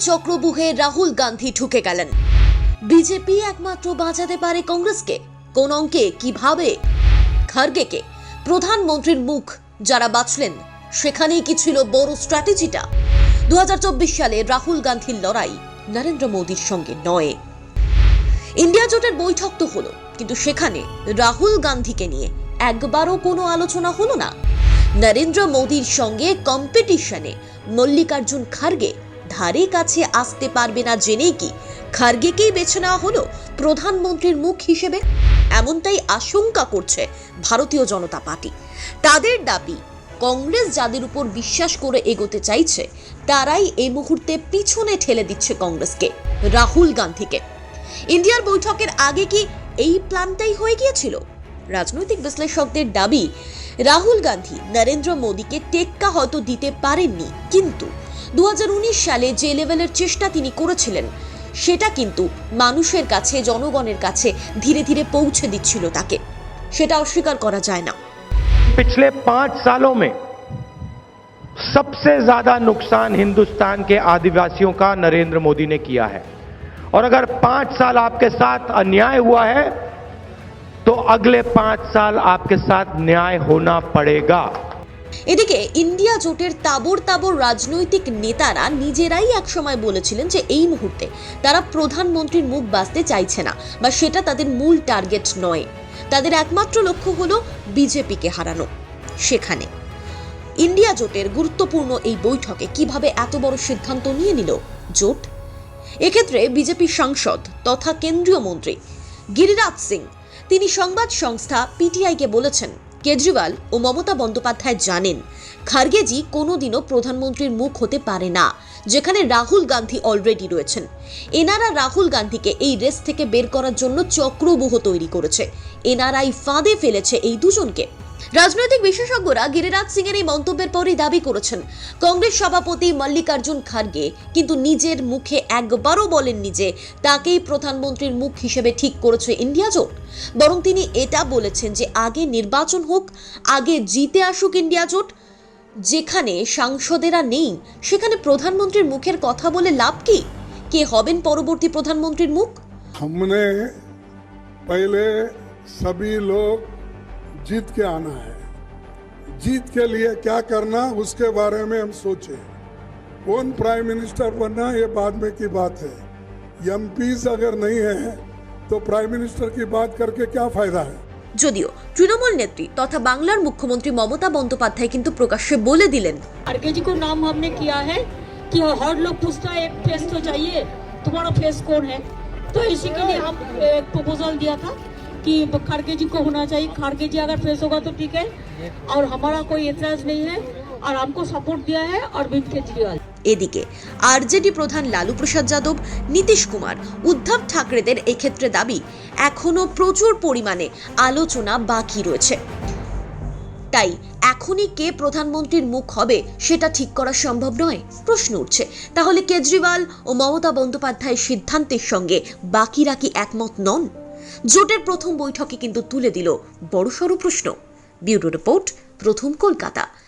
চক্রবুহে রাহুল গান্ধী ঢুকে গেলেন। বিজেপি একমাত্র বাঁচাতে পারে কংগ্রেসকে। কোন অঙ্কে কীভাবে খার্গেকে। প্রধানমন্ত্রীর মুখ যারা বাঁচলেন সেখানেই কি ছিল বড় স্ট্র্যাটেজিটা? দু সালে রাহুল গান্ধীর লড়াই নরেন্দ্র মোদীর সঙ্গে নয়। ইন্ডিয়া জোটের বৈঠক তো হলো, কিন্তু সেখানে রাহুল গান্ধীকে নিয়ে একবারও কোনো আলোচনা হলো না। নরেন্দ্র মোদীর সঙ্গে কম্পিটিশনে মল্লিকার্জুন খার্গে ধারে কাছে আসতে পারবে না জেনেই কি খার্গেকেই বেছে নেওয়া হলো প্রধানমন্ত্রীর মুখ হিসেবে? এমনটাই আশঙ্কা করছে ভারতীয় জনতা পার্টি। তাদের দাবি, কংগ্রেস যাদের উপর বিশ্বাস করে এগোতে চাইছে, তারাই এই মুহূর্তে পিছনে ঠেলে দিচ্ছে কংগ্রেসকে, রাহুল গান্ধীকে। ইন্ডিয়ার বৈঠকের আগে কি এই প্ল্যানটাই হয়ে গিয়েছিল? রাজনৈতিক বিশ্লেষকদের দাবি, রাহুল গান্ধী নরেন্দ্র মোদীকে টেক্কা হয়তো দিতে পারেননি, কিন্তু দু সালে যে লেভেলের চেষ্টা তিনি করেছিলেন সেটা কিন্তু মানুষের কাছে জনগণের কাছে ধীরে ধীরে পৌঁছে দিচ্ছিল তাকে সেটা অস্বীকার করা যায় না पिछले पांच सालों में सबसे ज्यादा नुकसान हिंदुस्तान के आदिवासियों का नरेंद्र मोदी ने किया है और अगर पांच साल आपके साथ अन्याय हुआ है तो अगले पांच साल आपके साथ न्याय होना पड़ेगा এদিকে ইন্ডিয়া জোটের তাবর তাবর রাজনৈতিক নেতারা নিজেরাই একসময় বলেছিলেন যে এই মুহূর্তে তারা প্রধানমন্ত্রীর মুখ বাঁচতে চাইছে না, বা সেটা তাদের মূল টার্গেট নয়। তাদের একমাত্র লক্ষ্য হলো বিজেপিকে হারানো। সেখানে ইন্ডিয়া জোটের গুরুত্বপূর্ণ এই বৈঠকে কীভাবে এত বড় সিদ্ধান্ত নিয়ে নিল জোট? এক্ষেত্রে বিজেপি সাংসদ তথা কেন্দ্রীয় মন্ত্রী গিরিরাজ সিং, তিনি সংবাদ সংস্থা পিটিআইকে বলেছেন কেজরিওয়াল ও মমতা বন্দ্যোপাধ্যায় জানেন, খার্গেজি কোনোদিনও প্রধানমন্ত্রীর মুখ হতে পারে না, যেখানে রাহুল গান্ধী অলরেডি রয়েছেন। এনারা রাহুল গান্ধীকে এই রেস থেকে বের করার জন্য চক্রবুহ তৈরি করেছে। এনারাই ফাঁদে ফেলেছে এই দুজনকে। রাজনৈতিক বিশেষজ্ঞরা গিরিরাজ সিং এর এই মন্তব্যের পরই দাবি করেছেন কংগ্রেস সভাপতি মল্লিকার্জুন খার্গে কিন্তু নিজের মুখে একবারও বলেননি যে তাকেই প্রধানমন্ত্রীর মুখ হিসেবে ঠিক করেছে ইন্ডিয়া জোট বরং তিনি এটা বলেছেন যে আগে নির্বাচন হোক আগে জিতে আসুক ইন্ডিয়া জোট যেখানে সাংসদেরা নেই সেখানে প্রধানমন্ত্রীর মুখের কথা বলে লাভ কি কে হবেন পরবর্তী প্রধানমন্ত্রীর মুখ हमने पहले सभी लोग जीत के आना है जीत के लिए क्या करना उसके बारे में हम सोचे कौन प्राइम मिनिस्टर बनना ये बाद में की बात है एमपीज अगर नहीं है तो प्राइम मिनिस्टर की बात करके क्या फायदा है যদিও তৃণমূল নেত্রী তথা বাংলার মুখ্যমন্ত্রী মমতা বন্দ্যোপাধ্যায় কিন্তু প্রকাশ্যে বলে দিলেন खड़गे जी को नाम हमने किया है कि हर लोग पूछता है एक फेस तो चाहिए तुम्हारा फेस कौन है तो इसी के लिए हम एक प्रपोजल दिया था कि खड़गे जी को होना चाहिए खड़गे जी अगर फेस होगा तो ठीक है और हमारा कोई एतराज नहीं है और हमको सपोर्ट दिया है अरविंद केजरीवाल এদিকে আরজেডি প্রধান লালু প্রসাদ যাদব নীতিশ কুমার উদ্ধব ঠাকরেদের এক্ষেত্রে দাবি এখনো প্রচুর পরিমাণে আলোচনা বাকি রয়েছে তাই এখনই কে প্রধানমন্ত্রীর মুখ হবে সেটা ঠিক করা সম্ভব নয় প্রশ্ন উঠছে তাহলে কেজরিওয়াল ও মমতা বন্দ্যোপাধ্যায়ের সিদ্ধান্তের সঙ্গে বাকিরা কি একমত নন জোটের প্রথম বৈঠকে কিন্তু তুলে দিল বড়সড় প্রশ্ন। ব্যুরো রিপোর্ট প্রথম কলকাতা।